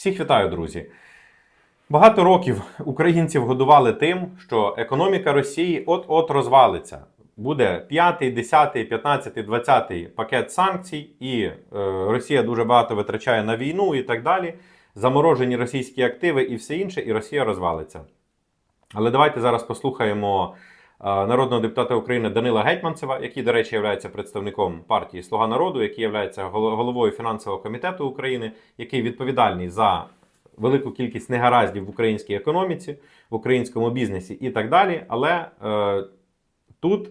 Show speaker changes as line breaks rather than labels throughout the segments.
Всіх вітаю, друзі. Багато років українців годували тим, що економіка Росії от-от розвалиться. Буде 5, 10, 15, 20 пакет санкцій, і е, Росія дуже багато витрачає на війну і так далі. Заморожені російські активи і все інше, і Росія розвалиться. Але давайте зараз послухаємо народного депутата України Данила Гетьманцева, який, до речі, є представником партії Слуга народу, який є головою фінансового комітету України, який відповідальний за велику кількість негараздів в українській економіці, в українському бізнесі і так далі. Але е, тут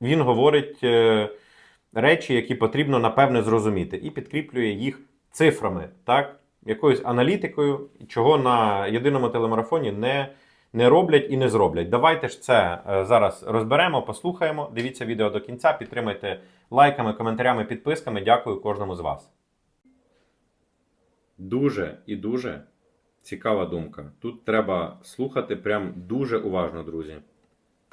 він говорить е, речі, які потрібно напевне зрозуміти, і підкріплює їх цифрами, так, якоюсь аналітикою, чого на єдиному телемарафоні не, не роблять і не зроблять. Давайте ж це е, зараз розберемо, послухаємо. Дивіться відео до кінця, підтримайте лайками, коментарями, підписками. Дякую кожному з вас. Дуже і дуже цікава думка. Тут треба слухати прям дуже уважно, друзі.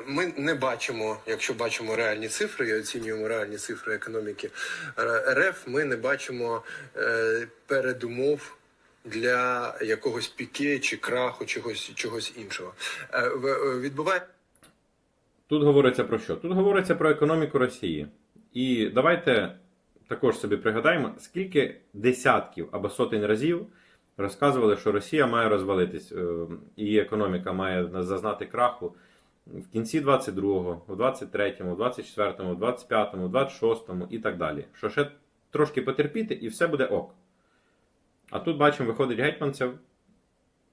Ми не бачимо, якщо бачимо реальні цифри і оцінюємо реальні цифри економіки РФ, ми не бачимо е, передумов для якогось піке чи краху, чогось чогось іншого. Е, е, відбуває
Тут говориться про що? Тут говориться про економіку Росії. І давайте також собі пригадаємо, скільки десятків або сотень разів розказували, що Росія має розвалитись, е, її економіка має зазнати краху в кінці 22-го, в 23-му, в 24-му, в 25-му, в 26-му і так далі. Що ще трошки потерпіти і все буде ок. А тут бачимо, виходить гетьманцев,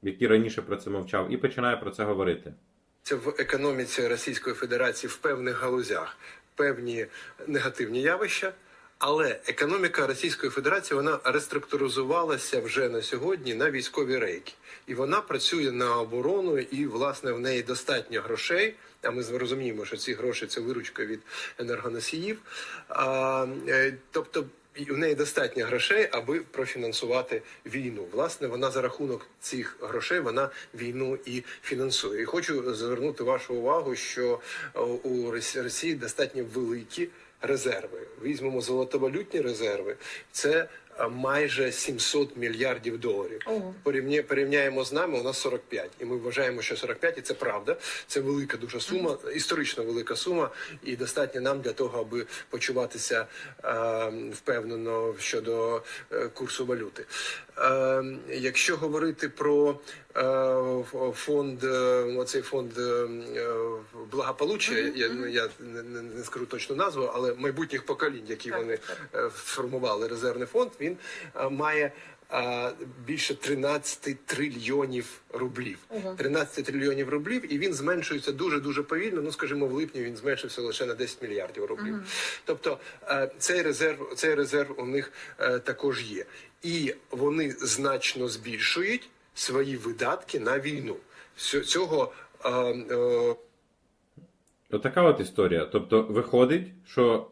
який раніше про це мовчав, і починає про це говорити.
Це в економіці Російської Федерації в певних галузях певні негативні явища. Але економіка Російської Федерації вона реструктуризувалася вже на сьогодні на військові рейки, і вона працює на оборону, і власне в неї достатньо грошей. А ми розуміємо, що ці гроші це виручка від енергоносіїв. А, е, тобто у неї достатньо грошей, аби профінансувати війну. Власне, вона за рахунок цих грошей вона війну і фінансує. І хочу звернути вашу увагу, що е, у Росі- Росії достатньо великі резерви. Візьмемо золотовалютні резерви. Це майже 700 мільярдів доларів.
Ого.
Порівня, порівняємо з нами, у нас 45. І ми вважаємо, що 45, і це правда. Це велика дуже сума, історично велика сума, і достатньо нам для того, аби почуватися е, впевнено щодо е, курсу валюти. Е, якщо говорити про е, фонд, е, оцей фонд благополуччя, mm -hmm. я, я не, скажу точну назву, але майбутніх поколінь, які
Так,
вони
так.
е, сформували резервний фонд, він е, має е, більше 13 трильйонів рублів.
Ого.
13 трильйонів рублів, і він зменшується дуже дуже повільно. Ну скажімо, в липні він зменшився лише на 10 мільярдів рублів. Тобто е, цей резерв, цей резерв у них е, також є, і вони значно збільшують свої видатки на війну. Ць- Цього е,
Отака от історія. Тобто виходить, що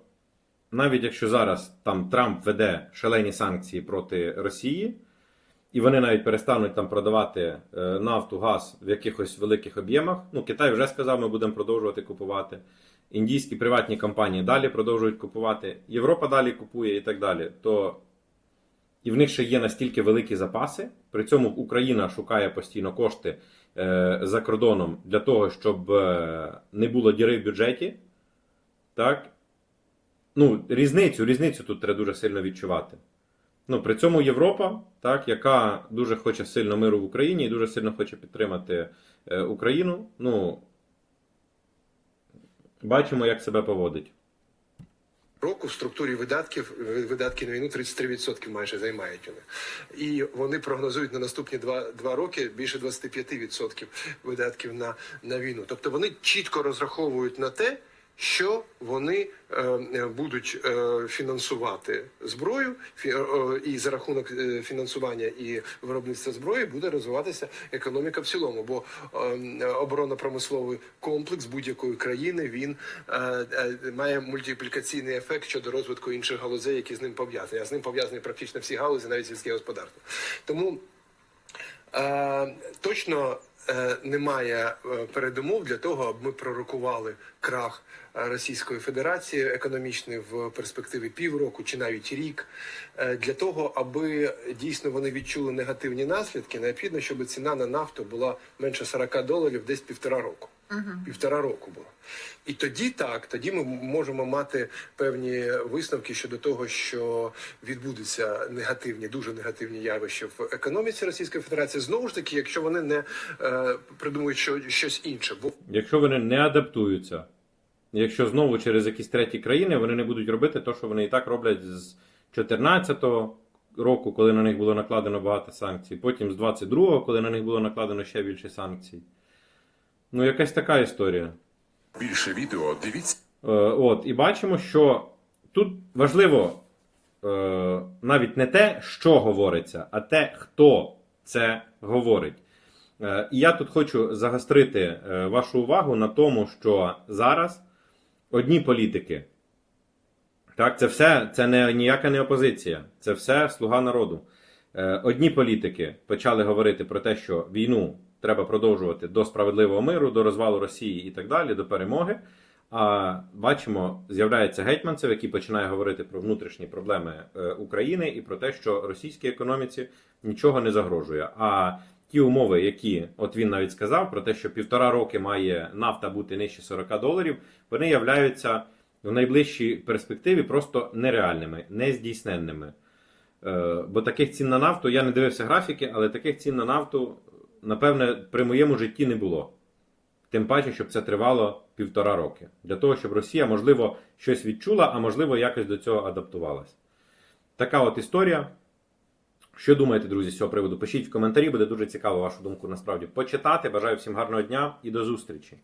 навіть якщо зараз там Трамп веде шалені санкції проти Росії, і вони навіть перестануть там продавати е, нафту, газ в якихось великих об'ємах. Ну, Китай вже сказав, ми будемо продовжувати купувати. Індійські приватні компанії далі продовжують купувати, Європа далі купує і так далі. То і в них ще є настільки великі запаси. При цьому Україна шукає постійно кошти е, за кордоном для того, щоб е, не було діри в бюджеті. Так? Ну, різницю, різницю тут треба дуже сильно відчувати. Ну, при цьому Європа, так, яка дуже хоче сильно миру в Україні і дуже сильно хоче підтримати е, Україну, ну, бачимо, як себе поводить.
року в структурі видатків видатки на війну 33% майже займають вони. І вони прогнозують на наступні два, два роки більше 25% видатків на, на війну. Тобто вони чітко розраховують на те, що вони е, е, будуть е, фінансувати зброю, і за рахунок фінансування і виробництва зброї буде розвиватися економіка в цілому. Бо оборонно-промисловий комплекс будь-якої країни він має мультиплікаційний ефект щодо розвитку інших галузей, які з ним пов'язані. А з ним пов'язані практично всі галузі, навіть сільське господарство. Тому точно немає передумов для того, аби ми пророкували крах Російської Федерації економічний в перспективі півроку чи навіть рік. Е, Для того, аби дійсно вони відчули негативні наслідки, необхідно, щоб ціна на нафту була менше 40 доларів десь півтора року. Півтора року було. І тоді так, тоді ми можемо мати певні висновки щодо того, що відбудуться негативні, дуже негативні явища в економіці Російської Федерації. Знову ж таки, якщо вони не е, придумують що, щось інше, бо
Якщо вони не адаптуються, якщо знову через якісь треті країни вони не будуть робити те, що вони і так роблять з 2014 року, коли на них було накладено багато санкцій, потім з 22-го, коли на них було накладено ще більше санкцій. Ну, якась така історія.
Більше відео дивіться.
Е, от, і бачимо, що тут важливо е, навіть не те, що говориться, а те, хто це говорить. Е, і я тут хочу загострити е, вашу увагу на тому, що зараз одні політики, так, це все, це не ніяка не опозиція, це все слуга народу. Е, Одні політики почали говорити про те, що війну треба продовжувати до справедливого миру, до розвалу Росії і так далі, до перемоги. А бачимо, з'являється гетьманцев, який починає говорити про внутрішні проблеми е, України і про те, що російській економіці нічого не загрожує. А ті умови, які от він навіть сказав, про те, що півтора роки має нафта бути нижче 40 доларів, вони являються в найближчій перспективі просто нереальними, нездійсненними. Е, Бо таких цін на нафту я не дивився графіки, але таких цін на нафту, напевне, при моєму житті не було. Тим паче, щоб це тривало півтора роки. Для того, щоб Росія, можливо, щось відчула, а можливо, якось до цього адаптувалась. Така от історія. Що думаєте, друзі, з цього приводу? Пишіть в коментарі, буде дуже цікаво вашу думку насправді почитати. Бажаю всім гарного дня і до зустрічі!